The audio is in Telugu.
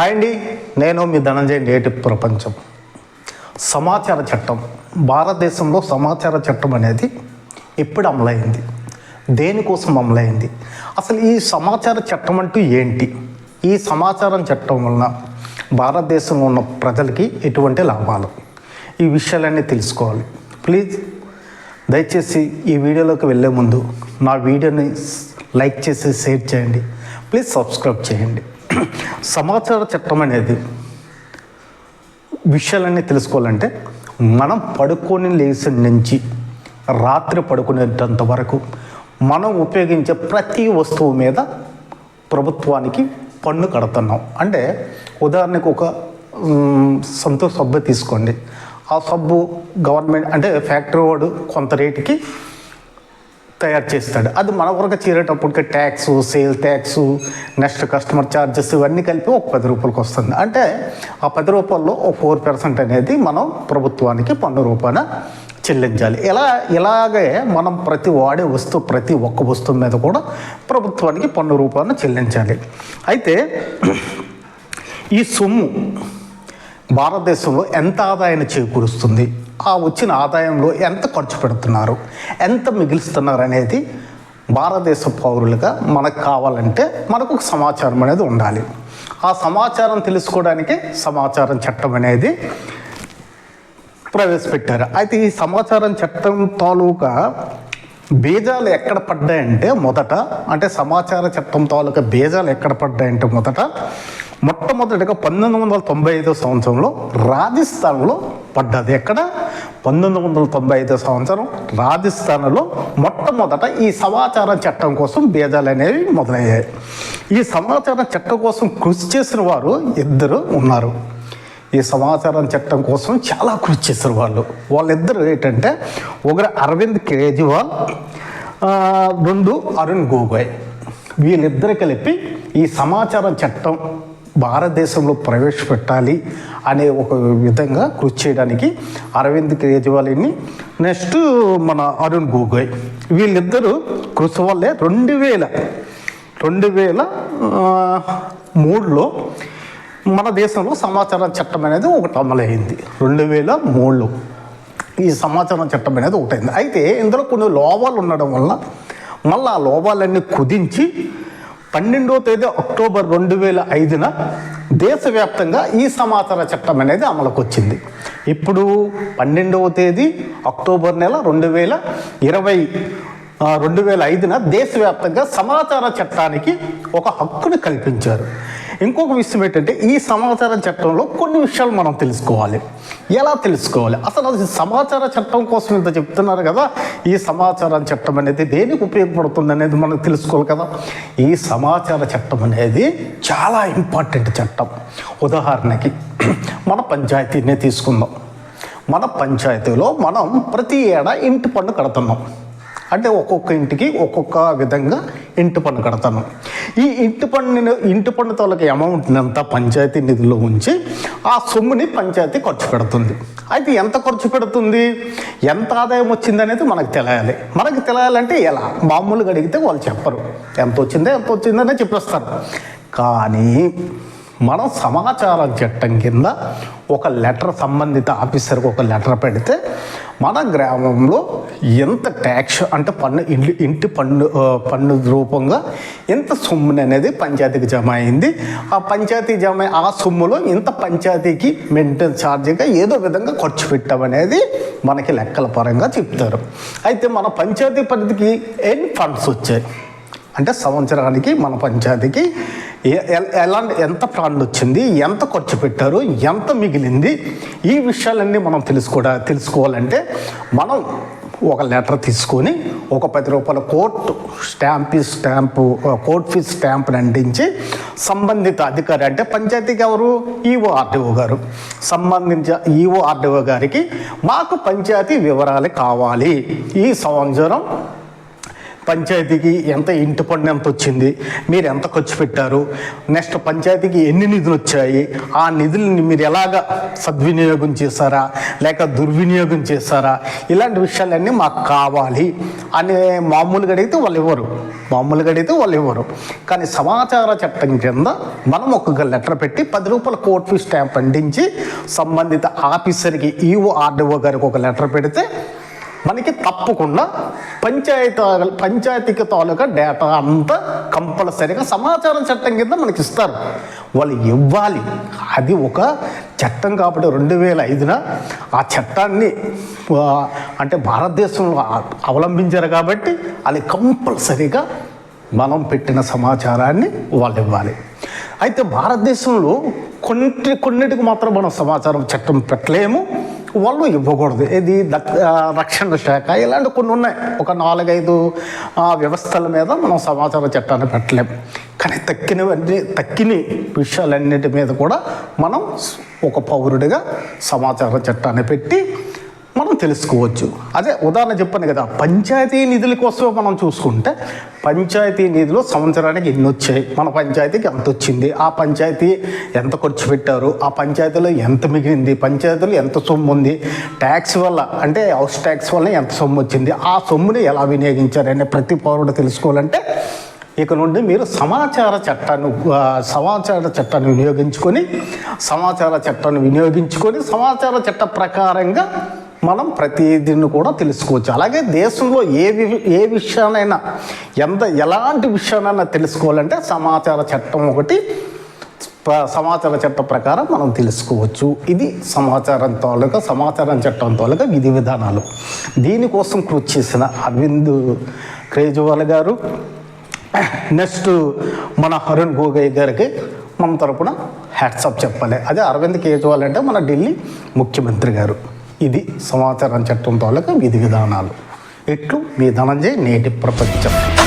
హాయ్ అండి. నేను మీ ధనంజయ నేటి ప్రపంచం. సమాచార చట్టం. భారతదేశంలో సమాచార చట్టం అనేది ఎప్పుడు అమలైంది? దేనికోసం అమలైంది? అసలు ఈ సమాచార చట్టం అంటూ ఏంటి? ఈ సమాచారం చట్టం వలన భారతదేశంలో ఉన్న ప్రజలకి ఎటువంటి లాభాలు? ఈ విషయాలన్నీ తెలుసుకోవాలి. ప్లీజ్ దయచేసి ఈ వీడియోలోకి వెళ్ళే ముందు నా వీడియోని లైక్ చేసి షేర్ చేయండి. ప్లీజ్ సబ్స్క్రైబ్ చేయండి. సమాచార చట్టం అనేది విషయాలన్నీ తెలుసుకోవాలంటే మనం పడుకొని లేచిన నుంచి రాత్రి పడుకునేటంత వరకు మనం ఉపయోగించే ప్రతి వస్తువు మీద ప్రభుత్వానికి పన్ను కడుతున్నాం. అంటే ఉదాహరణకు ఒక సొంత సబ్బు తీసుకోండి. ఆ సబ్బు గవర్నమెంట్ అంటే ఫ్యాక్టరీ వాడు కొంత రేటుకి తయారు చేస్తాడు. అది మన వరకు చేరేటప్పటికి tax sale tax next customer charges ఇవన్నీ కలిపి ఒక పది రూపాయలకి వస్తుంది. అంటే ఆ పది రూపాయల్లో ఒక ఫోర్ పర్సెంట్ అనేది మనం ప్రభుత్వానికి పన్ను రూపాయన చెల్లించాలి. ఇలా ఇలాగే మనం ప్రతి వాడే వస్తువు ప్రతి ఒక్క వస్తువు మీద కూడా ప్రభుత్వానికి పన్ను రూపాయన చెల్లించాలి. అయితే ఈ సొమ్ము భారతదేశంలో ఎంత ఆదాయాన్ని చేకూరుస్తుంది? ఆ వచ్చిన ఆదాయంలో ఎంత ఖర్చు పెడుతున్నారు? ఎంత మిగిలిస్తున్నారు అనేది భారతదేశ పౌరులుగా మనకు కావాలంటే మనకు ఒక సమాచారం అనేది ఉండాలి. ఆ సమాచారం తెలుసుకోవడానికి సమాచారం చట్టం అనేది ప్రవేశపెట్టారు. అయితే ఈ సమాచారం చట్టం తాలూకా బీజాలు ఎక్కడ పడ్డాయంటే మొదట అంటే సమాచార చట్టం తాలూకా బీజాలు ఎక్కడ పడ్డాయంటే మొదట మొట్టమొదటిగా పంతొమ్మిది వందల తొంభై ఐదో సంవత్సరంలో రాజస్థాన్లో పడ్డది. ఎక్కడ? పంతొమ్మిది వందల తొంభై ఐదో సంవత్సరం రాజస్థాన్లో మొట్టమొదట ఈ సమాచార చట్టం కోసం భేదాలు అనేవి మొదలయ్యాయి. ఈ సమాచార చట్టం కోసం కృషి చేసిన వారు ఇద్దరు ఉన్నారు. ఈ సమాచారం చట్టం కోసం చాలా కృషి చేశారు వాళ్ళు. వాళ్ళిద్దరు ఏంటంటే ఒకరు అరవింద్ కేజ్రీవాల్ రెండు అరుణ్ గోగోయ్. వీళ్ళిద్దరు కలిపి ఈ సమాచారం చట్టం భారతదేశంలో ప్రవేశపెట్టాలి అనే ఒక విధంగా కృషి చేయడానికి అరవింద్ కేజ్రీవాల్ని నెక్స్ట్ మన అరుణ్ గోగోయ్. వీళ్ళిద్దరూ కృషి వల్లే రెండు వేల రెండు వేల మూడులో మన దేశంలో సమాచార చట్టం అనేది ఒకటి అమలైంది. రెండు వేల మూడులో ఈ సమాచారం చట్టం అనేది ఒకటైంది. అయితే ఇందులో కొన్ని లోపాలు ఉండడం వల్ల మళ్ళీ ఆ లోపాలన్నీ కుదించి పన్నెండవ తేదీ అక్టోబర్ రెండు వేల ఐదున దేశవ్యాప్తంగా ఈ సమాచార చట్టం అనేది అమలుకు వచ్చింది ఇప్పుడు పన్నెండవ తేదీ అక్టోబర్ నెల రెండు వేల ఇరవై రెండు వేల ఐదున దేశవ్యాప్తంగా సమాచార చట్టానికి ఒక హక్కుని కల్పించారు. ఇంకొక విషయం ఏంటంటే ఈ సమాచార చట్టంలో కొన్ని విషయాలు మనం తెలుసుకోవాలి. ఎలా తెలుసుకోవాలి? అసలు అది సమాచార చట్టం కోసం ఇంత చెప్తున్నారు కదా ఈ సమాచారం చట్టం అనేది దేనికి ఉపయోగపడుతుంది అనేది మనం తెలుసుకోవాలి కదా. ఈ సమాచార చట్టం అనేది చాలా ఇంపార్టెంట్ చట్టం. ఉదాహరణకి మన పంచాయతీనే తీసుకుందాం. మన పంచాయతీలో మనం ప్రతి ఏడా ఇంటి పన్ను కడుతున్నాం. అంటే ఒక్కొక్క ఇంటికి ఒక్కొక్క విధంగా ఇంటి పన్ను కడతాను. ఈ ఇంటి పన్ను ఇంటి పన్ను తోలకి అమౌంట్ని అంతా పంచాయతీ నిధిలో ఉంచి ఆ సొమ్ముని పంచాయతీ ఖర్చు పెడుతుంది. అయితే ఎంత ఖర్చు పెడుతుంది? ఎంత ఆదాయం వచ్చింది అనేది మనకు తెలియాలి. మనకు తెలియాలంటే ఎలా? మామూలుగా అడిగితే వాళ్ళు చెప్పరు. ఎంత వచ్చిందో ఎంత వచ్చిందనే చెప్పేస్తారు. కానీ మనం సమాచారం చట్టం కింద ఒక లెటర్ సంబంధిత ఆఫీసర్కి ఒక లెటర్ పెడితే మన గ్రామంలో ఎంత ట్యాక్స్ అంటే పన్ను ఇంటి ఇంటి పన్ను పన్ను రూపంగా ఎంత సొమ్ముని అనేది పంచాయతీకి జమ అయింది. ఆ పంచాయతీ జమ ఆ సొమ్ములో ఇంత పంచాయతీకి మెయింటెన్స్ ఛార్జీగా ఏదో విధంగా ఖర్చు పెట్టామనేది మనకి లెక్కల పరంగా చెప్తారు. అయితే మన పంచాయతీ పరిధికి ఎన్ని ఫండ్స్ వచ్చాయి? అంటే సంవత్సరానికి మన పంచాయతీకి ఎలా ఎలాంటి ఎంత ఫండ్ వచ్చింది ఎంత ఖర్చు పెట్టారు ఎంత మిగిలింది ఈ విషయాలన్నీ మనం తెలుసుకోవడా తెలుసుకోవాలంటే మనం ఒక లెటర్ తీసుకొని ఒక పది రూపాయల court stamp stamp court fee స్టాంప్ని అంటించి సంబంధిత అధికారి అంటే పంచాయతీకి ఎవరు? ఈఓ ఆర్డీఓ గారు. సంబంధించిన ఈఓ ఆర్డీఓ గారికి మాకు పంచాయతీ వివరాలు కావాలి. ఈ సంవత్సరం పంచాయతీకి ఎంత ఇంటి పన్ను ఎంత వచ్చింది మీరు ఎంత ఖర్చు పెట్టారు నెక్స్ట్ పంచాయతీకి ఎన్ని నిధులు వచ్చాయి ఆ నిధులని మీరు ఎలాగ సద్వినియోగం చేశారా లేక దుర్వినియోగం చేశారా ఇలాంటి విషయాలన్నీ మాకు కావాలి అని మామూలుగా అడిగితే వాళ్ళు ఇవ్వరు. మామూలుగా అడిగితే వాళ్ళు ఇవ్వరు. కానీ సమాచార చట్టం కింద మనం ఒక లెటర్ పెట్టి పది రూపాయల కోర్టు ఫీ స్టాంప్ అందించి సంబంధిత ఆఫీసర్కి ఈఓ ఆర్డీఓ గారికి ఒక లెటర్ పెడితే మనకి తప్పకుండా పంచాయతీ పంచాయతీకి తాలూకా డేటా అంతా కంపల్సరీగా సమాచారం చట్టం కింద మనకి ఇస్తారు. వాళ్ళు ఇవ్వాలి. అది ఒక చట్టం కాబట్టి రెండు వేల ఐదున ఆ చట్టాన్ని అంటే భారతదేశంలో అవలంబించారు కాబట్టి అది కంపల్సరీగా మనం పెట్టిన సమాచారాన్ని వాళ్ళు ఇవ్వాలి. అయితే భారతదేశంలో కొన్ని కొన్నిటికి మాత్రం మనం సమాచారం చట్టం పెట్టలేము. వాళ్ళు ఇవ్వకూడదు. ఇది రక్షణ శాఖ ఇలాంటి కొన్ని ఉన్నాయి. ఒక నాలుగైదు ఆ, వ్యవస్థల మీద మనం సమాచార చట్టాన్ని పెట్టలేము కానీ తక్కినవన్నీ తక్కిన విషయాలన్నిటి మీద కూడా మనం ఒక పౌరుడిగా సమాచార చట్టాన్ని పెట్టి మనం తెలుసుకోవచ్చు. అదే ఉదాహరణ చెప్పాను కదా పంచాయతీ నిధుల కోసం మనం చూసుకుంటే పంచాయతీ నిధులు సంవత్సరానికి ఎన్ని వచ్చాయి మన పంచాయతీకి ఎంత వచ్చింది ఆ పంచాయతీ ఎంత ఖర్చు పెట్టారు? ఆ పంచాయతీలో ఎంత మిగిలింది? పంచాయతీలో ఎంత సొమ్ము ఉంది? ట్యాక్స్ వల్ల అంటే హౌస్ ట్యాక్స్ వల్ల ఎంత సొమ్ము వచ్చింది? ఆ సొమ్ముని ఎలా వినియోగించారు? అనే ప్రతి పౌరుడు తెలుసుకోవాలంటే ఇక నుండి మీరు సమాచార చట్టాన్ని సమాచార చట్టాన్ని వినియోగించుకొని సమాచార చట్టాన్ని వినియోగించుకొని సమాచార చట్ట ప్రకారంగా మనం ప్రతిదీని కూడా తెలుసుకోవచ్చు. అలాగే దేశంలో ఏ వి- ఏ విషయానైనా ఎంత ఎలాంటి విషయానైనా తెలుసుకోవాలంటే సమాచార చట్టం ఒకటి సమాచార చట్టం ప్రకారం మనం తెలుసుకోవచ్చు. ఇది సమాచారం తాలూకా సమాచారం చట్టం తాలూకా విధి విధానాలు. దీనికోసం కృషి చేసిన అరవింద్ కేజ్రీవాల్ గారు నెక్స్ట్ మన అరుణ్ గోగోయ్ గారికి మన తరపున హ్యాట్సప్ చెప్పాలి. అదే అరవింద్ కేజ్రీవాల్ అంటే మన ఢిల్లీ ముఖ్యమంత్రి గారు. ఇది సమాచారం చట్టం తాలూకా విధి విధానాలు. ఇట్లు మీ ధనంజయ్ నేటి ప్రపంచం.